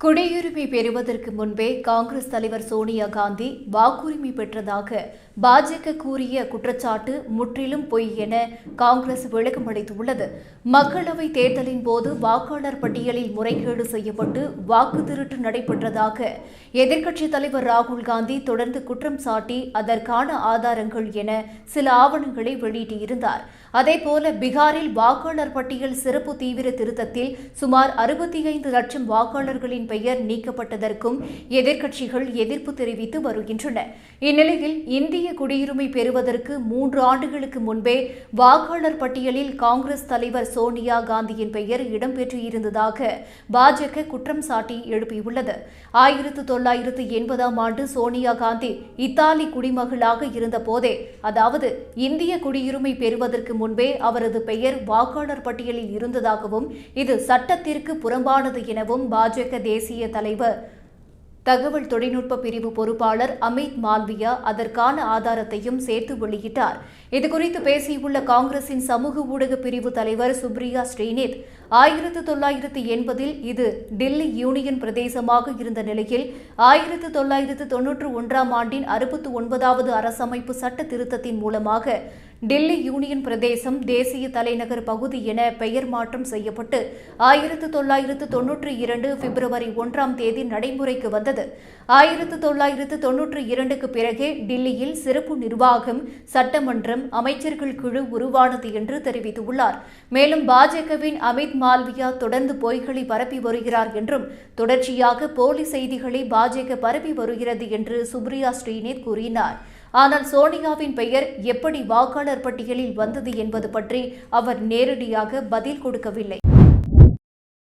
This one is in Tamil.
குடியுரிமை பெறுவதற்கு முன்பே காங்கிரஸ் தலைவர் சோனியா காந்தி வாக்குரிமை பெற்றதாக பாஜக கூறிய குற்றச்சாட்டு முற்றிலும் பொய் என காங்கிரஸ் விளக்கம் அளித்துள்ளது மக்களவை தேர்தலின் போது வாக்காளர் பட்டியலில் முறைகேடு செய்யப்பட்டு வாக்கு திருட்டு நடைபெற்றதாக எதிர்க்கட்சித் தலைவர் ராகுல் காந்தி தொடர்ந்து குற்றம் சாட்டி அதற்கான ஆதாரங்கள் என சில ஆவணங்களை வெளியிட்டிருந்தார். அதேபோல பீகாரில் வாக்காளர் பட்டியல் சிறப்பு தீவிர திருத்தத்தில் சுமார் அறுபத்தி ஐந்து லட்சம் வாக்காளர்களின் பெயர் நீக்கப்பட்டதற்கும் எதிர்க்கட்சிகள் எதிர்ப்பு தெரிவித்து வருகின்றன. இந்நிலையில் இந்திய குடியுரிமை பெறுவதற்கு மூன்று ஆண்டுகளுக்கு முன்பே வாக்காளர் பட்டியலில் காங்கிரஸ் தலைவர் சோனியா காந்தியின் பெயர் இடம்பெற்றிருந்ததாக பாஜக குற்றம் சாட்டி எழுப்பியுள்ளது. ஆயிரத்து தொள்ளாயிரத்து எண்பதாம் ஆண்டு சோனியா காந்தி இத்தாலி குடிமகளாக இருந்தபோதே அதாவது இந்திய குடியுரிமை பெறுவதற்கு முன்பே அவரது பெயர் வாக்காளர் பட்டியலில் இருந்ததாகவும் இது சட்டத்திற்கு புறம்பானது எனவும் பாஜக தேசிய தலைவர் தகவல் தொழில்நுட்ப பிரிவு பொறுப்பாளர் அமித் மால்வியா அதற்கான ஆதாரத்தையும் சேர்த்து வெளியிட்டார். இதுகுறித்து பேசியுள்ள காங்கிரசின் சமூக ஊடக பிரிவு தலைவர் சுப்ரியா ஸ்ரீனித் ஆயிரத்து தொள்ளாயிரத்து எண்பதில் இது டில்லி யூனியன் பிரதேசமாக இருந்த நிலையில் ஆயிரத்து தொள்ளாயிரத்து தொன்னூற்று ஒன்றாம் ஆண்டின் அறுபத்து ஒன்பதாவது அரசமைப்பு சட்ட திருத்தத்தின் மூலமாக டில்லி யூனியன் பிரதேசம் தேசிய தலைநகர் பகுதி என பெயர் மாற்றம் செய்யப்பட்டு ஆயிரத்து தொள்ளாயிரத்து தொன்னூற்றி இரண்டு பிப்ரவரி ஒன்றாம் தேதி நடைமுறைக்கு வந்தது. ஆயிரத்து தொள்ளாயிரத்து தொன்னூற்றி இரண்டுக்கு பிறகே டில்லியில் சிறப்பு நிர்வாகம் சட்டமன்றம் அமைச்சர்கள் குழு உருவானது என்று தெரிவித்துள்ளார். மேலும் பாஜகவின் அமித் மால்வியா தொடர்ந்து பொய்களை பரப்பி வருகிறார் என்றும் தொடர்ச்சியாக போலி செய்திகளை பாஜக பரப்பி வருகிறது என்று சுப்ரியா ஸ்ரீநேத் கூறினார். ஆனால் சோனியாவின் பெயர் எப்படி வாக்காளர் பட்டியலில் வந்தது என்பது பற்றி அவர் நேரடியாக பதில் கொடுக்கவில்லை.